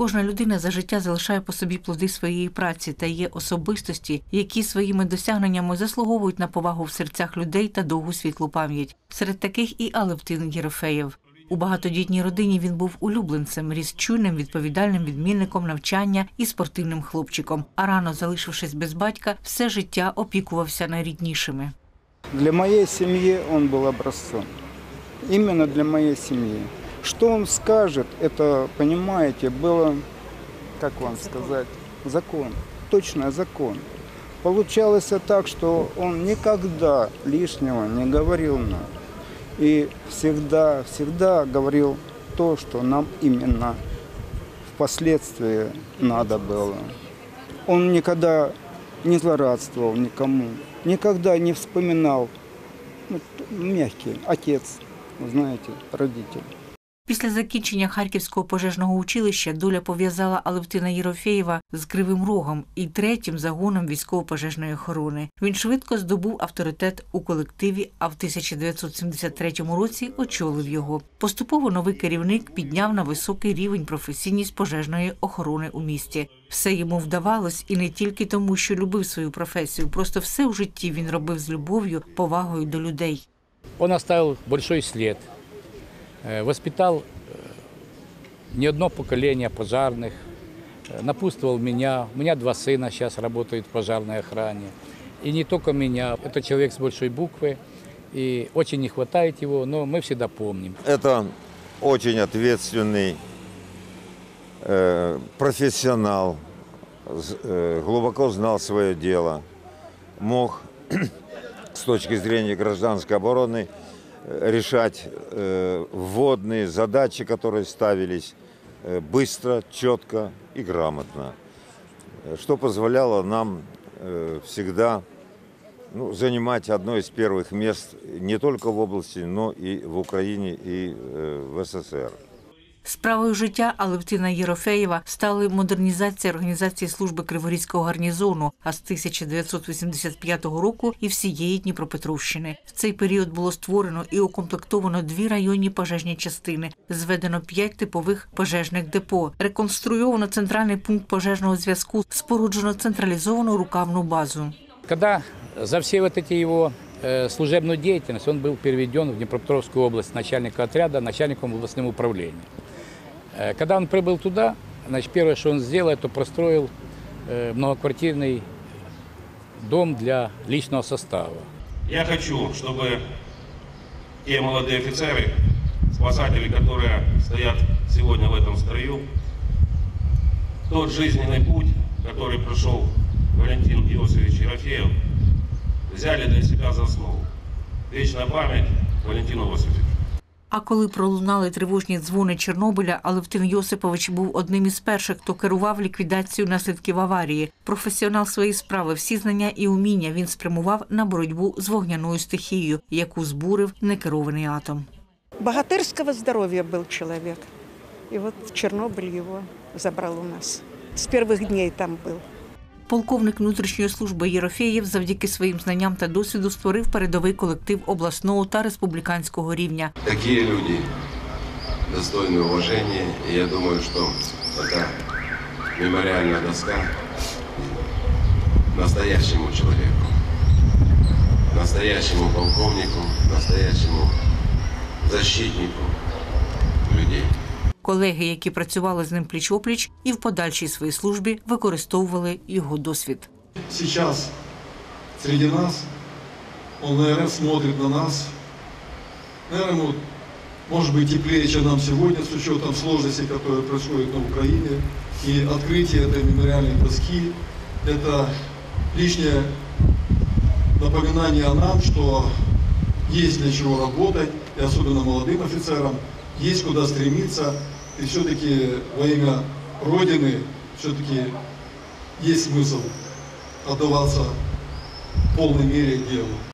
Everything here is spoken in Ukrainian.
Кожна людина за життя залишає по собі плоди своєї праці та є особистості, які своїми досягненнями заслуговують на повагу в серцях людей та довгу світлу пам'ять. Серед таких і Алевтин Єрофеєв. У багатодітній родині він був улюбленцем, ріс чуйним, відповідальним відмінником навчання і спортивним хлопчиком. А рано, залишившись без батька, все життя опікувався найріднішими. Для моей семьи он был образцом. Именно для моей семьи. Что он скажет, это, понимаете, было, как вам сказать, закон. Точно закон. Получалось так, что он никогда лишнего не говорил нам. И всегда, всегда говорил то, что нам именно впоследствии надо было. Он никогда не злорадствовал никому, никогда не вспоминал. Ну, мягкий отец, знаете, родитель. Після закінчення Харківського пожежного училища доля пов'язала Алевтина Єрофєєва з Кривим Рогом і третім загоном військово-пожежної охорони. Він швидко здобув авторитет у колективі, а в 1973 році очолив його. Поступово новий керівник підняв на високий рівень професійність пожежної охорони у місті. Все йому вдавалось і не тільки тому, що любив свою професію, просто все у житті він робив з любов'ю, повагою до людей. Он оставил большой след, э, воспитал не одно поколение пожарных, напутствовал меня. У меня два сына сейчас работают в пожарной охране. И не только меня, это человек с большой буквы, и очень не хватает его, но мы всегда помним. Это очень ответственный э, профессионал, э, глубоко знал свое дело, мог с точки зрения гражданской обороны решать э, вводные задачи, которые ставились э, быстро, четко и грамотно, что позволяло нам э, всегда ну, занимать одно из первых мест не только в области, но и в Украине и в СССР. Справою життя Алевтина Єрофеєва стали модернізація організації служби Криворізького гарнізону, а з 1985 року і всієї Дніпропетровщини. В цей період було створено і укомплектовано дві районні пожежні частини, зведено п'ять типових пожежних депо, реконструйовано центральний пункт пожежного зв'язку, споруджено централізовану рукавну базу. Когда за все вот эти его э, служебную деятельность он был переведен в Днепропетровскую область начальника отряда, начальником областным управления. Э, Когда он прибыл туда, значит, первое, что он сделал, это простроил э, многоквартирный дом для личного состава. Я хочу, чтобы те молодые офицеры, спасатели, которые стоят сегодня в этом строю, тот жизненный путь, который прошел Валентин Иосифович Ерофеев, взяли для себя за основу. Вечная память Валентину Иосифовичу. А коли пролунали тривожні дзвони Чорнобиля, Алевтин Йосипович був одним із перших, хто керував ліквідацією наслідків аварії. Професіонал своєї справи, всі знання і уміння він спрямував на боротьбу з вогняною стихією, яку збурив некерований атом. Богатырского здоровья был человек. И вот Чернобыль его забрал у нас. С первых дней там был. Полковник внутрішньої служби Єрофеєв завдяки своїм знанням та досвіду створив передовий колектив обласного та республіканського рівня. Такие люди достойны уважения, и я думаю, что эта мемориальная доска настоящему человеку, настоящему полковнику, настоящему защитнику людей. Колеги, які працювали з ним пліч-опліч і в подальшій своїй службі використовували його досвід. сейчас среди нас, он, наверное, смотрит на нас, наверное, ему, может быть, теплее, чем нам сегодня, с учетом сложностей, которые происходят на Украине. И открытие этой мемориальной доски – это лишнее напоминание о нам, что есть для чего работать, и особенно молодым офицерам, есть куда стремиться, и все-таки во имя Родины все-таки есть смысл отдаваться в полной мере делу.